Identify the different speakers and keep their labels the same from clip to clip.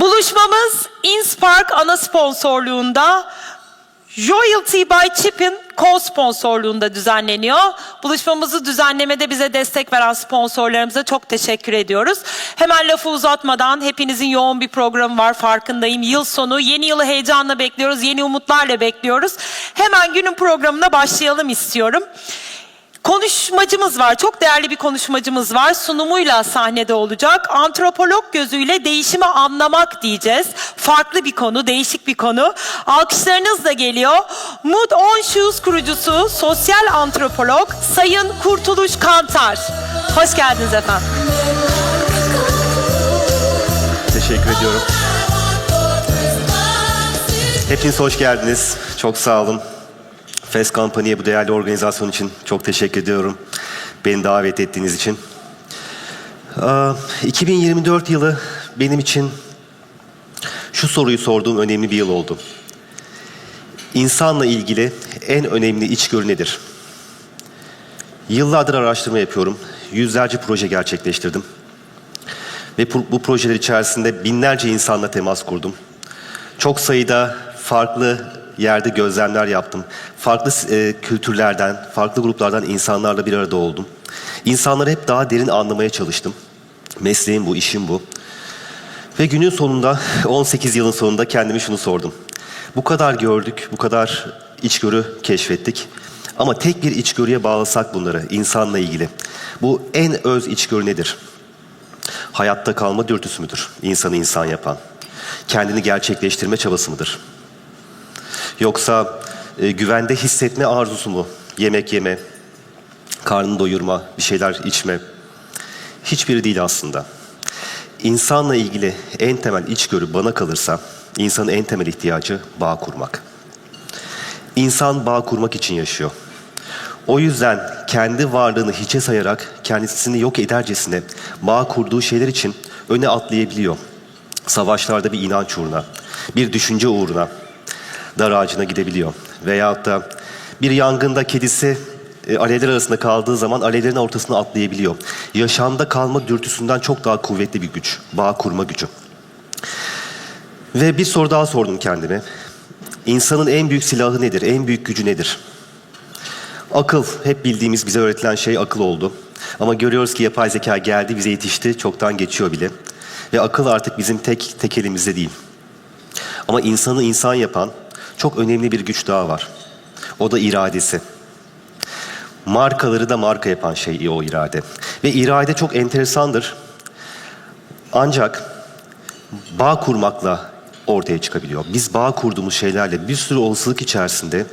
Speaker 1: Buluşmamız Inspark ana sponsorluğunda Royalty by Chip'in co-sponsorluğunda düzenleniyor. Buluşmamızı düzenlemede bize destek veren sponsorlarımıza çok teşekkür ediyoruz. Hemen lafı uzatmadan hepinizin yoğun bir programı var farkındayım. Yıl sonu yeni yılı heyecanla bekliyoruz, yeni umutlarla bekliyoruz. Hemen günün programına başlayalım istiyorum. Konuşmacımız var. Çok değerli bir konuşmacımız var. Sunumuyla sahnede olacak. Antropolog gözüyle değişimi anlamak diyeceğiz. Farklı bir konu, değişik bir konu. Alkışlarınız da geliyor. Mood On Shoes kurucusu, sosyal antropolog Sayın Kurtuluş Kantar. Hoş geldiniz efendim.
Speaker 2: Teşekkür ediyorum. Hepiniz hoş geldiniz. Çok sağ olun. Fest Company'ye bu değerli organizasyon için çok teşekkür ediyorum. Beni davet ettiğiniz için. Aa, 2024 yılı benim için şu soruyu sorduğum önemli bir yıl oldu. İnsanla ilgili en önemli içgörü nedir? Yıllardır araştırma yapıyorum. Yüzlerce proje gerçekleştirdim. Ve bu projeler içerisinde binlerce insanla temas kurdum. Çok sayıda farklı yerde gözlemler yaptım. Farklı e, kültürlerden, farklı gruplardan insanlarla bir arada oldum. İnsanları hep daha derin anlamaya çalıştım. Mesleğim bu, işim bu. Ve günün sonunda, 18 yılın sonunda kendime şunu sordum. Bu kadar gördük, bu kadar içgörü keşfettik. Ama tek bir içgörüye bağlasak bunları, insanla ilgili. Bu en öz içgörü nedir? Hayatta kalma dürtüsü müdür? İnsanı insan yapan. Kendini gerçekleştirme çabası mıdır? Yoksa e, güvende hissetme arzusu mu? Yemek yeme, karnını doyurma, bir şeyler içme. Hiçbiri değil aslında. İnsanla ilgili en temel içgörü bana kalırsa insanın en temel ihtiyacı bağ kurmak. İnsan bağ kurmak için yaşıyor. O yüzden kendi varlığını hiçe sayarak kendisini yok edercesine bağ kurduğu şeyler için öne atlayabiliyor. Savaşlarda bir inanç uğruna, bir düşünce uğruna dar ağacına gidebiliyor. Veyahut da bir yangında kedisi e, alevler arasında kaldığı zaman alevlerin ortasına atlayabiliyor. Yaşamda kalma dürtüsünden çok daha kuvvetli bir güç, bağ kurma gücü. Ve bir soru daha sordum kendime. İnsanın en büyük silahı nedir? En büyük gücü nedir? Akıl, hep bildiğimiz bize öğretilen şey akıl oldu. Ama görüyoruz ki yapay zeka geldi, bize yetişti, çoktan geçiyor bile. Ve akıl artık bizim tek tek elimizde değil. Ama insanı insan yapan çok önemli bir güç daha var. O da iradesi. Markaları da marka yapan şey o irade. Ve irade çok enteresandır. Ancak bağ kurmakla ortaya çıkabiliyor. Biz bağ kurduğumuz şeylerle bir sürü olasılık içerisinde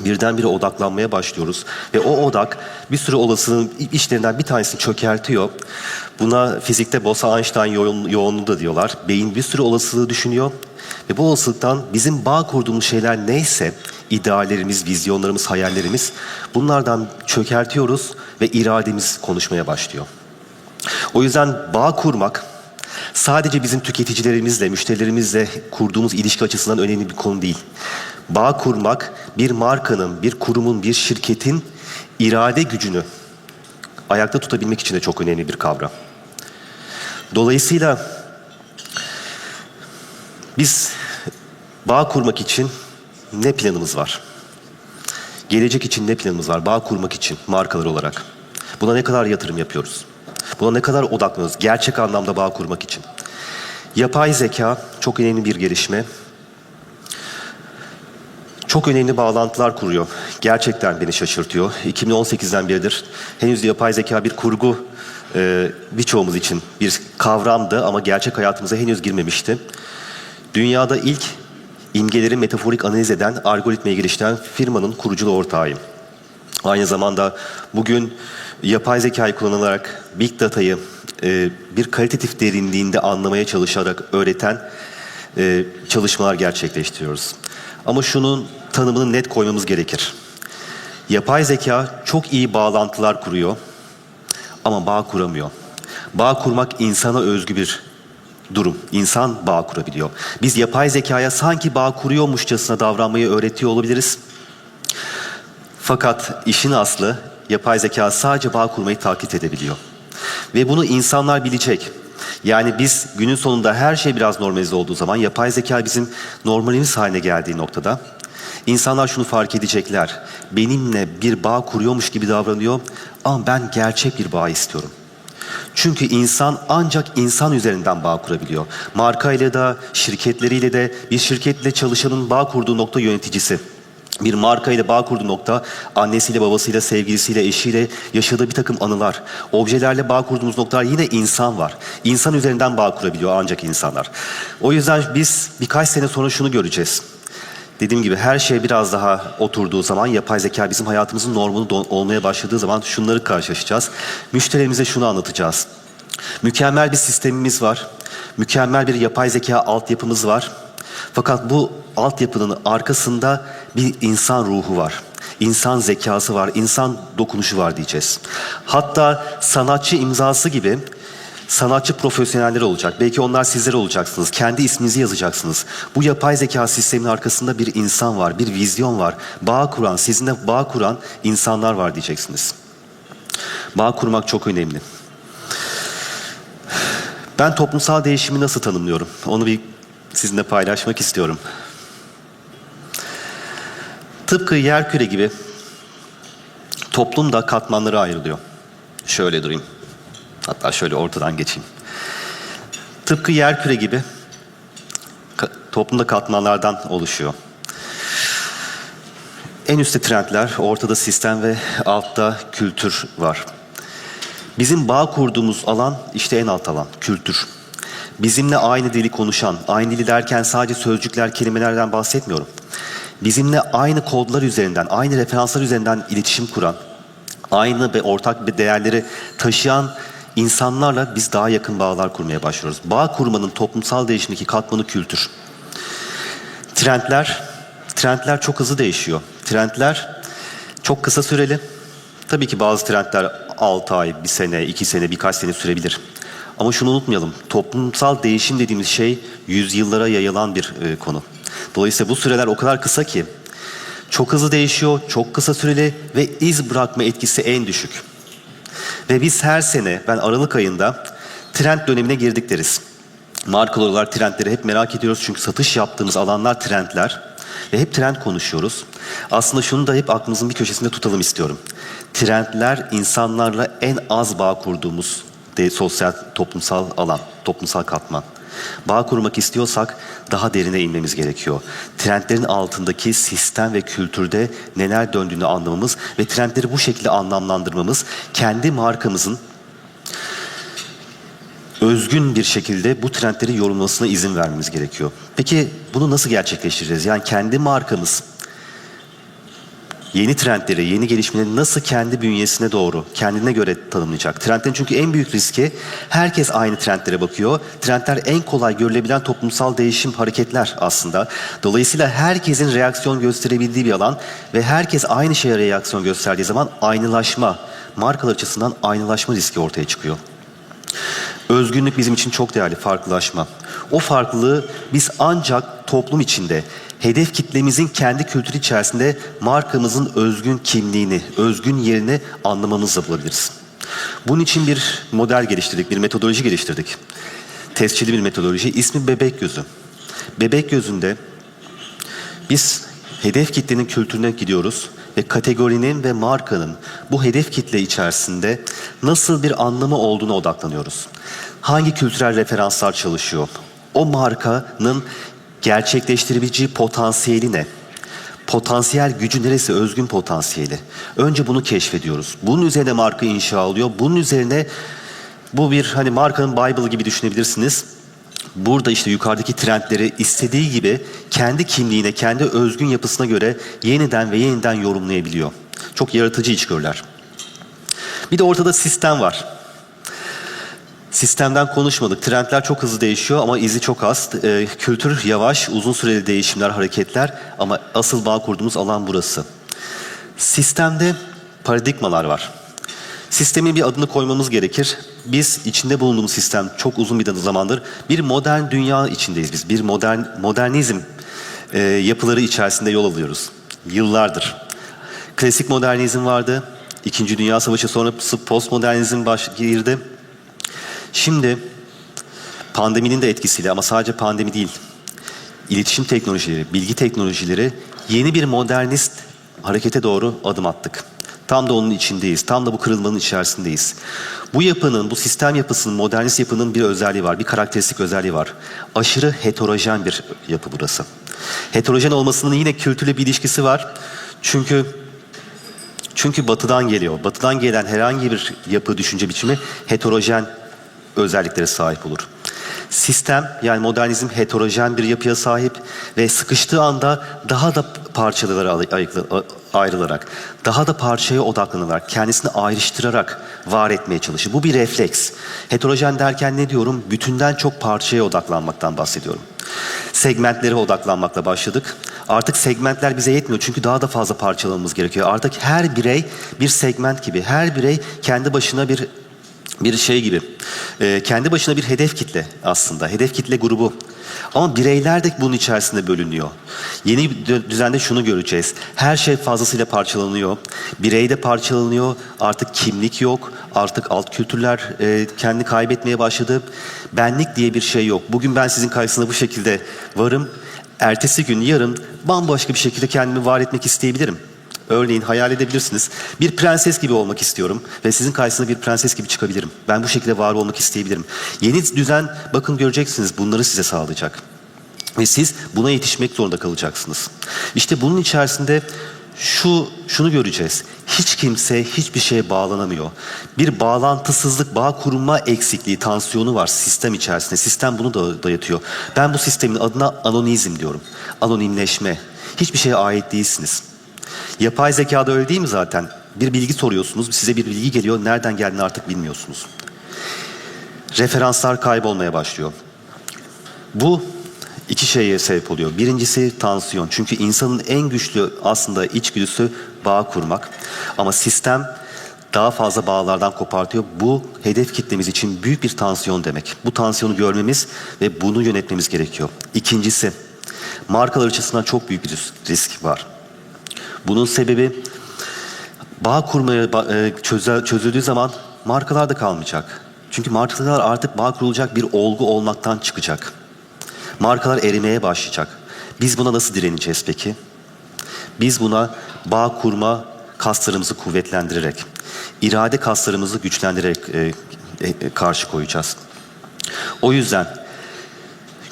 Speaker 2: birdenbire odaklanmaya başlıyoruz. Ve o odak bir sürü olasılığın işlerinden bir tanesini çökertiyor. Buna fizikte Bose-Einstein yoğun, yoğunluğu da diyorlar. Beyin bir sürü olasılığı düşünüyor. Ve bu olasılıktan bizim bağ kurduğumuz şeyler neyse, ideallerimiz, vizyonlarımız, hayallerimiz bunlardan çökertiyoruz ve irademiz konuşmaya başlıyor. O yüzden bağ kurmak sadece bizim tüketicilerimizle, müşterilerimizle kurduğumuz ilişki açısından önemli bir konu değil. Bağ kurmak bir markanın, bir kurumun, bir şirketin irade gücünü ayakta tutabilmek için de çok önemli bir kavram. Dolayısıyla biz bağ kurmak için ne planımız var? Gelecek için ne planımız var? Bağ kurmak için markalar olarak. Buna ne kadar yatırım yapıyoruz? Buna ne kadar odaklanıyoruz? Gerçek anlamda bağ kurmak için. Yapay zeka çok önemli bir gelişme. Çok önemli bağlantılar kuruyor. Gerçekten beni şaşırtıyor. 2018'den beridir henüz yapay zeka bir kurgu e, birçoğumuz için bir kavramdı ama gerçek hayatımıza henüz girmemişti. Dünyada ilk imgeleri metaforik analiz eden algoritmayı geliştiren firmanın kuruculuğu ortağıyım. Aynı zamanda bugün yapay zekayı kullanılarak big data'yı e, bir kalitatif derinliğinde anlamaya çalışarak öğreten e, çalışmalar gerçekleştiriyoruz. Ama şunun tanımını net koymamız gerekir. Yapay zeka çok iyi bağlantılar kuruyor ama bağ kuramıyor. Bağ kurmak insana özgü bir durum. İnsan bağ kurabiliyor. Biz yapay zekaya sanki bağ kuruyormuşçasına davranmayı öğretiyor olabiliriz. Fakat işin aslı yapay zeka sadece bağ kurmayı taklit edebiliyor. Ve bunu insanlar bilecek. Yani biz günün sonunda her şey biraz normalize olduğu zaman yapay zeka bizim normalimiz haline geldiği noktada insanlar şunu fark edecekler. Benimle bir bağ kuruyormuş gibi davranıyor ama ben gerçek bir bağ istiyorum. Çünkü insan ancak insan üzerinden bağ kurabiliyor. Markayla da, şirketleriyle de bir şirketle çalışanın bağ kurduğu nokta yöneticisi. Bir marka ile bağ kurduğu nokta annesiyle, babasıyla, sevgilisiyle, eşiyle yaşadığı bir takım anılar. Objelerle bağ kurduğumuz noktalar yine insan var. İnsan üzerinden bağ kurabiliyor ancak insanlar. O yüzden biz birkaç sene sonra şunu göreceğiz. Dediğim gibi her şey biraz daha oturduğu zaman yapay zeka bizim hayatımızın normunu do- olmaya başladığı zaman şunları karşılaşacağız. Müşterimize şunu anlatacağız. Mükemmel bir sistemimiz var. Mükemmel bir yapay zeka altyapımız var. Fakat bu altyapının arkasında bir insan ruhu var. İnsan zekası var, insan dokunuşu var diyeceğiz. Hatta sanatçı imzası gibi sanatçı profesyoneller olacak. Belki onlar sizler olacaksınız. Kendi isminizi yazacaksınız. Bu yapay zeka sisteminin arkasında bir insan var, bir vizyon var. Bağ kuran, sizinle bağ kuran insanlar var diyeceksiniz. Bağ kurmak çok önemli. Ben toplumsal değişimi nasıl tanımlıyorum? Onu bir sizinle paylaşmak istiyorum. Tıpkı yerküre gibi toplum da katmanlara ayrılıyor. Şöyle durayım. Hatta şöyle ortadan geçeyim. Tıpkı yerküre gibi toplumda katmanlardan oluşuyor. En üstte trendler, ortada sistem ve altta kültür var. Bizim bağ kurduğumuz alan işte en alt alan, kültür. Bizimle aynı dili konuşan, aynı dili derken sadece sözcükler, kelimelerden bahsetmiyorum. Bizimle aynı kodlar üzerinden, aynı referanslar üzerinden iletişim kuran, aynı ve ortak bir değerleri taşıyan insanlarla biz daha yakın bağlar kurmaya başlıyoruz. Bağ kurmanın toplumsal değişimdeki katmanı kültür. Trendler, trendler çok hızlı değişiyor. Trendler çok kısa süreli. Tabii ki bazı trendler 6 ay, 1 sene, 2 sene, birkaç sene sürebilir. Ama şunu unutmayalım. Toplumsal değişim dediğimiz şey yüzyıllara yayılan bir e, konu. Dolayısıyla bu süreler o kadar kısa ki çok hızlı değişiyor, çok kısa süreli ve iz bırakma etkisi en düşük. Ve biz her sene ben Aralık ayında trend dönemine girdik deriz. Olarak trendleri hep merak ediyoruz çünkü satış yaptığımız alanlar trendler ve hep trend konuşuyoruz. Aslında şunu da hep aklımızın bir köşesinde tutalım istiyorum. Trendler insanlarla en az bağ kurduğumuz de sosyal toplumsal alan, toplumsal katman. Bağ kurmak istiyorsak daha derine inmemiz gerekiyor. Trendlerin altındaki sistem ve kültürde neler döndüğünü anlamamız ve trendleri bu şekilde anlamlandırmamız kendi markamızın özgün bir şekilde bu trendleri yorumlamasına izin vermemiz gerekiyor. Peki bunu nasıl gerçekleştireceğiz? Yani kendi markamız yeni trendleri, yeni gelişmeleri nasıl kendi bünyesine doğru, kendine göre tanımlayacak? Trendlerin çünkü en büyük riski herkes aynı trendlere bakıyor. Trendler en kolay görülebilen toplumsal değişim hareketler aslında. Dolayısıyla herkesin reaksiyon gösterebildiği bir alan ve herkes aynı şeye reaksiyon gösterdiği zaman aynılaşma, markalar açısından aynılaşma riski ortaya çıkıyor. Özgünlük bizim için çok değerli, farklılaşma. O farklılığı biz ancak toplum içinde, hedef kitlemizin kendi kültürü içerisinde markamızın özgün kimliğini, özgün yerini anlamamızla bulabiliriz. Bunun için bir model geliştirdik, bir metodoloji geliştirdik. Tescilli bir metodoloji, ismi Bebek Gözü. Bebek Gözü'nde biz hedef kitlenin kültürüne gidiyoruz ve kategorinin ve markanın bu hedef kitle içerisinde nasıl bir anlamı olduğuna odaklanıyoruz. Hangi kültürel referanslar çalışıyor? O markanın gerçekleştirebileceği potansiyeli ne? Potansiyel gücü neresi? Özgün potansiyeli. Önce bunu keşfediyoruz. Bunun üzerine marka inşa oluyor. Bunun üzerine bu bir hani markanın Bible gibi düşünebilirsiniz. Burada işte yukarıdaki trendleri istediği gibi kendi kimliğine, kendi özgün yapısına göre yeniden ve yeniden yorumlayabiliyor. Çok yaratıcı içgörüler. Bir de ortada sistem var. Sistemden konuşmadık. Trendler çok hızlı değişiyor ama izi çok az. Ee, kültür yavaş, uzun süreli değişimler, hareketler ama asıl bağ kurduğumuz alan burası. Sistemde paradigmalar var. Sistemin bir adını koymamız gerekir. Biz içinde bulunduğumuz sistem çok uzun bir zamandır bir modern dünya içindeyiz biz. Bir modern modernizm e, yapıları içerisinde yol alıyoruz. Yıllardır. Klasik modernizm vardı. İkinci Dünya Savaşı sonrası postmodernizm baş girdi. Şimdi pandeminin de etkisiyle ama sadece pandemi değil, iletişim teknolojileri, bilgi teknolojileri yeni bir modernist harekete doğru adım attık. Tam da onun içindeyiz. Tam da bu kırılmanın içerisindeyiz. Bu yapının, bu sistem yapısının, modernist yapının bir özelliği var. Bir karakteristik özelliği var. Aşırı heterojen bir yapı burası. Heterojen olmasının yine kültürle bir ilişkisi var. Çünkü çünkü batıdan geliyor. Batıdan gelen herhangi bir yapı, düşünce biçimi heterojen özelliklere sahip olur. Sistem yani modernizm heterojen bir yapıya sahip ve sıkıştığı anda daha da parçalara ayrılarak, daha da parçaya odaklanarak, kendisini ayrıştırarak var etmeye çalışır. Bu bir refleks. Heterojen derken ne diyorum? Bütünden çok parçaya odaklanmaktan bahsediyorum. Segmentlere odaklanmakla başladık. Artık segmentler bize yetmiyor çünkü daha da fazla parçalamamız gerekiyor. Artık her birey bir segment gibi, her birey kendi başına bir bir şey gibi. Ee, kendi başına bir hedef kitle aslında. Hedef kitle grubu. Ama bireyler de bunun içerisinde bölünüyor. Yeni düzende şunu göreceğiz. Her şey fazlasıyla parçalanıyor. Birey de parçalanıyor. Artık kimlik yok. Artık alt kültürler e, kendi kaybetmeye başladı. Benlik diye bir şey yok. Bugün ben sizin karşısında bu şekilde varım. Ertesi gün, yarın bambaşka bir şekilde kendimi var etmek isteyebilirim. Örneğin hayal edebilirsiniz. Bir prenses gibi olmak istiyorum ve sizin karşısında bir prenses gibi çıkabilirim. Ben bu şekilde var olmak isteyebilirim. Yeni düzen bakın göreceksiniz bunları size sağlayacak. Ve siz buna yetişmek zorunda kalacaksınız. İşte bunun içerisinde şu şunu göreceğiz. Hiç kimse hiçbir şeye bağlanamıyor. Bir bağlantısızlık, bağ kurma eksikliği, tansiyonu var sistem içerisinde. Sistem bunu da dayatıyor. Ben bu sistemin adına anonizm diyorum. Anonimleşme. Hiçbir şeye ait değilsiniz. Yapay zekada öyle değil mi zaten? Bir bilgi soruyorsunuz, size bir bilgi geliyor, nereden geldiğini artık bilmiyorsunuz. Referanslar kaybolmaya başlıyor. Bu iki şeye sebep oluyor. Birincisi tansiyon. Çünkü insanın en güçlü aslında içgüdüsü bağ kurmak. Ama sistem daha fazla bağlardan kopartıyor. Bu hedef kitlemiz için büyük bir tansiyon demek. Bu tansiyonu görmemiz ve bunu yönetmemiz gerekiyor. İkincisi, markalar açısından çok büyük bir risk var. Bunun sebebi bağ kurmaya e, çözüldüğü zaman markalar da kalmayacak. Çünkü markalar artık bağ kurulacak bir olgu olmaktan çıkacak. Markalar erimeye başlayacak. Biz buna nasıl direneceğiz peki? Biz buna bağ kurma kaslarımızı kuvvetlendirerek, irade kaslarımızı güçlendirerek e, e, e, karşı koyacağız. O yüzden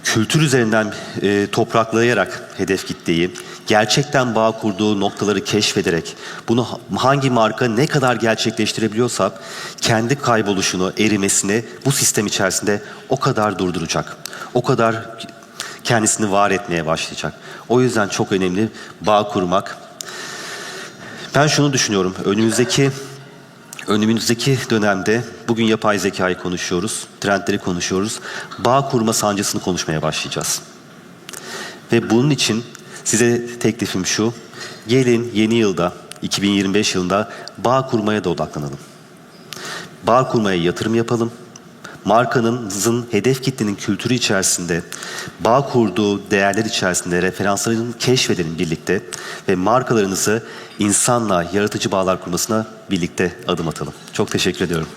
Speaker 2: kültür üzerinden e, topraklayarak hedef kitleyi, gerçekten bağ kurduğu noktaları keşfederek, bunu ha- hangi marka ne kadar gerçekleştirebiliyorsa kendi kayboluşunu, erimesini bu sistem içerisinde o kadar durduracak. O kadar kendisini var etmeye başlayacak. O yüzden çok önemli bağ kurmak. Ben şunu düşünüyorum. Önümüzdeki Önümüzdeki dönemde bugün yapay zekayı konuşuyoruz, trendleri konuşuyoruz. Bağ kurma sancısını konuşmaya başlayacağız. Ve bunun için size teklifim şu. Gelin yeni yılda, 2025 yılında bağ kurmaya da odaklanalım. Bağ kurmaya yatırım yapalım. Markanızın hedef kitlenin kültürü içerisinde, bağ kurduğu değerler içerisinde referanslarını keşfedelim birlikte ve markalarınızı insanla yaratıcı bağlar kurmasına birlikte adım atalım. Çok teşekkür ediyorum.